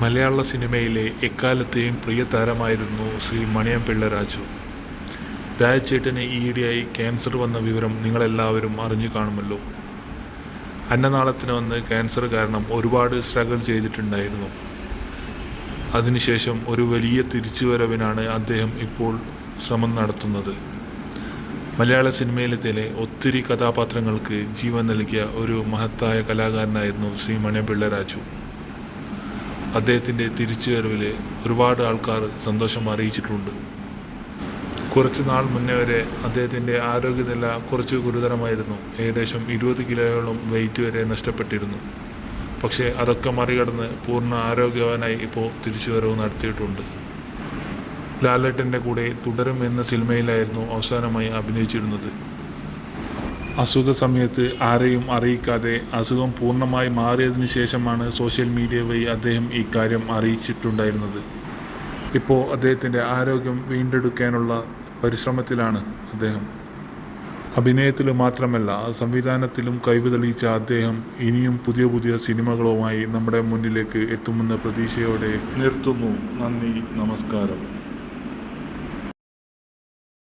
മലയാള സിനിമയിലെ എക്കാലത്തെയും പ്രിയ താരമായിരുന്നു ശ്രീ മണിയംപിള്ള രാജു. രാജചേട്ടന് ഈയിടെയായി ക്യാൻസർ വന്ന വിവരം നിങ്ങളെല്ലാവരും അറിഞ്ഞു കാണുമല്ലോ. അന്നനാളത്തിന് വന്ന് ക്യാൻസർ കാരണം ഒരുപാട് സ്ട്രഗിൾ ചെയ്തിട്ടുണ്ടായിരുന്നു. അതിനുശേഷം ഒരു വലിയ തിരിച്ചുവരവിനാണ് അദ്ദേഹം ഇപ്പോൾ ശ്രമം നടത്തുന്നത്. മലയാള സിനിമയിലെ ഒത്തിരി കഥാപാത്രങ്ങൾക്ക് ജീവൻ നൽകിയ ഒരു മഹത്തായ കലാകാരനായിരുന്നു ശ്രീ മണിയംപിള്ള രാജു. അദ്ദേഹത്തിന്റെ തിരിച്ചുവരവിൽ ഒരുപാട് ആൾക്കാർ സന്തോഷം അറിയിച്ചിട്ടുണ്ട്. കുറച്ച് നാൾ മുന്നേ വരെ അദ്ദേഹത്തിന്റെ ആരോഗ്യനില കുറച്ച് ഗുരുതരമായിരുന്നു. ഏകദേശം ഇരുപത് കിലോയോളം വെയിറ്റ് വരെ നഷ്ടപ്പെട്ടിരുന്നു. പക്ഷേ അതൊക്കെ മറികടന്ന് പൂർണ ആരോഗ്യവാനായി ഇപ്പോൾ തിരിച്ചുവരവ് നടത്തിയിട്ടുണ്ട്. ലാലേട്ടന്റെ കൂടെ തുടരും എന്ന സിനിമയിലായിരുന്നു അവസാനമായി അഭിനയിച്ചിരുന്നത്. അസുഖ സമയത്ത് ആരെയും അറിയിക്കാതെ അസുഖം പൂർണമായി മാറിയതിനു ശേഷമാണ് സോഷ്യൽ മീഡിയ വഴി അദ്ദേഹം ഈ കാര്യം അറിയിച്ചിട്ടുണ്ടായിരുന്നത്. ഇപ്പോൾ അദ്ദേഹത്തിന്റെ ആരോഗ്യം വീണ്ടെടുക്കാനുള്ള പരിശ്രമത്തിലാണ് അദ്ദേഹം. അഭിനയത്തിൽ മാത്രമല്ല സംവിധാനത്തിലും കഴിവ് തെളിയിച്ച അദ്ദേഹം ഇനിയും പുതിയ പുതിയ സിനിമകളുമായി നമ്മുടെ മുന്നിലേക്ക് എത്തുമെന്ന പ്രതീക്ഷയോടെ നിർത്തുന്നു. നന്ദി നമസ്കാരം.